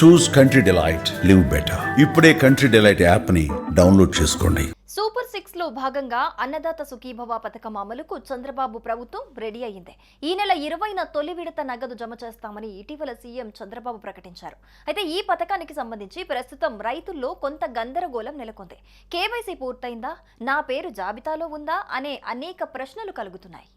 Choose Country Delight live better ఇప్పుడే Country Delight యాప్ని download చేసుకోండి. సూపర్ సిక్స్లో భాగంగా అన్నదాత సుఖీభవ పథకం అమలుకు చంద్రబాబు ప్రభుత్వం రెడీ అయ్యింది. ఈ నెల ఇరవైన తొలి విడత నగదు జమ చేస్తామని ఇటీవల సీఎం చంద్రబాబు ప్రకటించారు. అయితే ఈ పథకానికి సంబంధించి ప్రస్తుతం రైతుల్లో కొంత గందరగోళం నెలకొంది. కేవైసీ పూర్తయిందా? నా పేరు జాబితాలో ఉందా? అనే అనేక ప్రశ్నలు కలుగుతున్నాయి.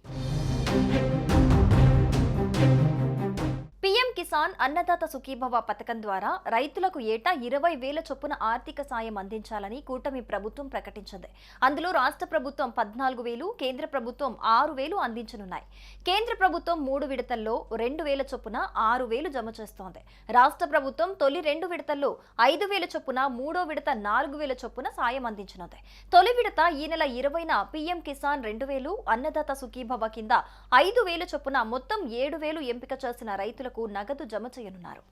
కిసాన్ అన్నదాత సుఖీభవ పథకం ద్వారా రైతులకు ఏటా ఇరవై వేల చొప్పున ఆర్థిక సాయం అందించాలని కూటమి ప్రభుత్వం ప్రకటించింది. అందులో రాష్ట్ర ప్రభుత్వం పద్నాలుగు వేలు కేంద్ర ప్రభుత్వం ఆరు వేలు అందించనున్నాయి. కేంద్ర ప్రభుత్వం మూడు విడతల్లో రెండు వేల చొప్పున ఆరు వేలు జమ చేస్తోంది. రాష్ట్ర ప్రభుత్వం తొలి రెండు విడతల్లో ఐదు వేల చొప్పున మూడో విడత నాలుగు వేల చొప్పున సాయం అందించనుంది. తొలి విడత ఈ నెల ఇరవైన పీఎం కిసాన్ రెండు వేలు అన్నదాత సుఖీభవ కింద ఐదు వేల చొప్పున మొత్తం ఏడు వేలు ఎంపిక చేసిన రైతులకు నగదు జమ చేయనున్నారు.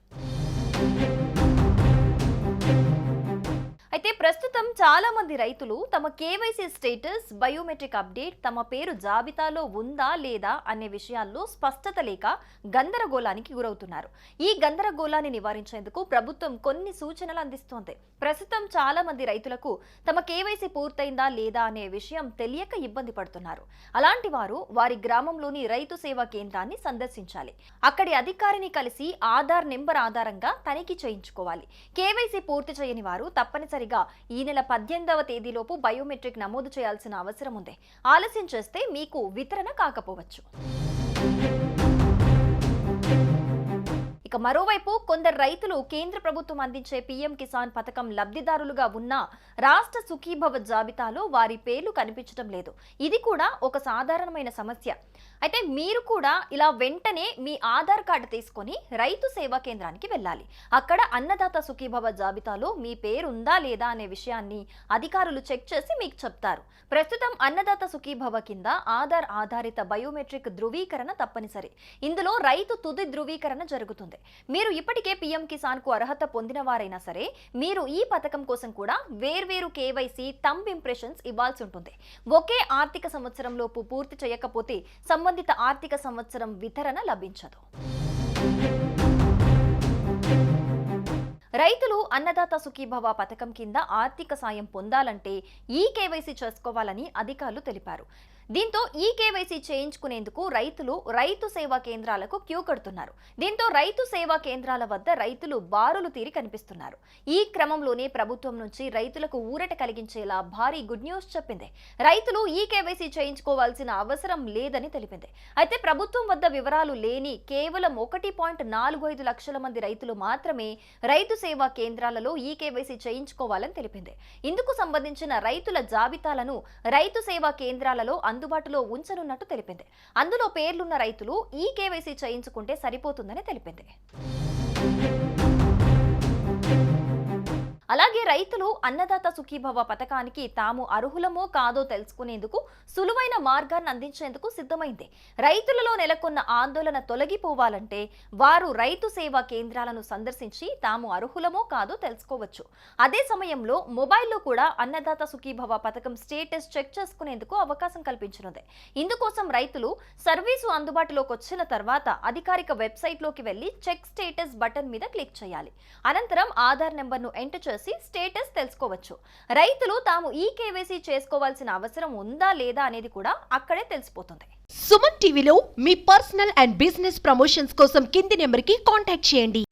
అయితే ప్రస్తుతం చాలా మంది రైతులు తమ కేవైసీ స్టేటస్ బయోమెట్రిక్ అప్డేట్ తమ పేరు జాబితాలో ఉందా లేదా అనే విషయాల్లో స్పష్టత లేక గందరగోళానికి గురవుతున్నారు. ఈ గందరగోళాన్ని నివారించేందుకు ప్రభుత్వం కొన్ని సూచనలు అందిస్తోంది. ప్రస్తుతం చాలా మంది రైతులకు తమ కేవైసీ పూర్తయిందా లేదా అనే విషయం తెలియక ఇబ్బంది పడుతున్నారు. అలాంటి వారు వారి గ్రామంలోని రైతు సేవా కేంద్రాన్ని సందర్శించాలి. అక్కడి అధికారిని కలిసి ఆధార్ నెంబర్ ఆధారంగా తనిఖీ చేయించుకోవాలి. కేవైసీ పూర్తి చేయని వారు తప్పనిసరిగా ఈ నెల పద్దెనిమిదవ తేదీలోపు బయోమెట్రిక్ నమోదు చేయాల్సిన అవసరం ఉంది. ఆలస్యం చేస్తే మీకు వితరణ కాకపోవచ్చు. ఇక మరోవైపు కొందరు రైతులు కేంద్ర ప్రభుత్వం అందించే పీఎం కిసాన్ పథకం లబ్ధిదారులుగా ఉన్న రాష్ట్ర సుఖీభవ జాబితాలో వారి పేర్లు కనిపించడం లేదు. ఇది కూడా ఒక సాధారణమైన సమస్య. అయితే మీరు కూడా ఇలా వెంటనే మీ ఆధార్ కార్డు తీసుకొని రైతు సేవా కేంద్రానికి వెళ్ళాలి. అక్కడ అన్నదాత సుఖీభవ జాబితాలో మీ పేరు ఉందా లేదా అనే విషయాన్ని అధికారులు చెక్ చేసి మీకు చెప్తారు. ప్రస్తుతం అన్నదాత సుఖీభవ కింద ఆధార్ ఆధారిత బయోమెట్రిక్ ధృవీకరణ తప్పనిసరి. ఇందులో రైతు తుది ధృవీకరణ జరుగుతుంది. మీరు ఇప్పటికే పీఎం కిసాన్కు అర్హత పొందిన వారైనా సరే మీరు ఈ పథకం కోసం కూడా వేర్వేరు కేవైసీ థంబ్ ఇంప్రెషన్స్ ఇవ్వాల్సి ఉంటుంది. ఒకే ఆర్థిక సంవత్సరంలోపు పూర్తి చేయకపోతే సంబంధిత ఆర్థిక సంవత్సరం వితరణ లభించదు. రైతులు అన్నదాత సుఖీభవ పథకం కింద ఆర్థిక సాయం పొందాలంటే ఈ కేవైసీ చేసుకోవాలని అధికారులు తెలిపారు. దీంతో ఈ కేవైసీ చేయించుకునేందుకు రైతులు రైతు సేవా కేంద్రాలకు క్యూ కడుతున్నారు. దీంతో రైతు సేవా కేంద్రాల వద్ద రైతులు బారులు తీరి కనిపిస్తున్నారు. ఈ క్రమంలోనే ప్రభుత్వం నుంచి రైతులకు ఊరట కలిగించేలా భారీ గుడ్ న్యూస్ చెప్పింది. రైతులు ఈ కేవైసీ చేయించుకోవాల్సిన అవసరం లేదని తెలిపింది. అయితే ప్రభుత్వం వద్ద వివరాలు లేని కేవలం ఒకటి పాయింట్ నాలుగు ఐదు లక్షల మంది రైతులు మాత్రమే రైతు సేవా కేంద్రాలలో ఈ కేవైసీ చేయించుకోవాలని తెలిపింది. ఇందుకు సంబంధించిన రైతుల జాబితాలను రైతు సేవా కేంద్రాలలో అందుబాటులో ఉంచనున్నట్టు తెలిపింది. అందులో పేర్లున్న రైతులు ఈ కేవైసీ చేయించుకుంటే సరిపోతుందని తెలిపింది. అలాగే రైతులు అన్నదాత సుఖీభవ పథకానికి తాము అర్హులమో కాదో తెలుసుకునేందుకు సులువైన మార్గాన్ని అందించేందుకు సిద్ధమైంది. రైతులలో నెలకొన్న ఆందోళన తొలగిపోవాలంటే వారు రైతు సేవా కేంద్రాలను సందర్శించి తాము అర్హులమో కాదో తెలుసుకోవచ్చు. అదే సమయంలో మొబైల్లో కూడా అన్నదాత సుఖీభవ పథకం స్టేటస్ చెక్ చేసుకునేందుకు అవకాశం కల్పించనుంది. ఇందుకోసం రైతులు సర్వీసు అందుబాటులోకి వచ్చిన తర్వాత అధికారిక వెబ్సైట్లోకి వెళ్ళి చెక్ స్టేటస్ బటన్ మీద క్లిక్ చేయాలి. అనంతరం ఆధార్ నెంబర్ను ఎంటర్ చేసి స్టేటస్ తెలుసుకోవచ్చు. రైతులు తాము ఈ కేవైసీ చేసుకోవాల్సిన అవసరం ఉందా లేదా అనేది కూడా అక్కడే తెలిసిపోతుంది. సుమన్ టీవీలో మీ పర్సనల్ అండ్ బిజినెస్ ప్రమోషన్స్ కోసం కింది నెంబర్కి కాంటాక్ట్ చేయండి.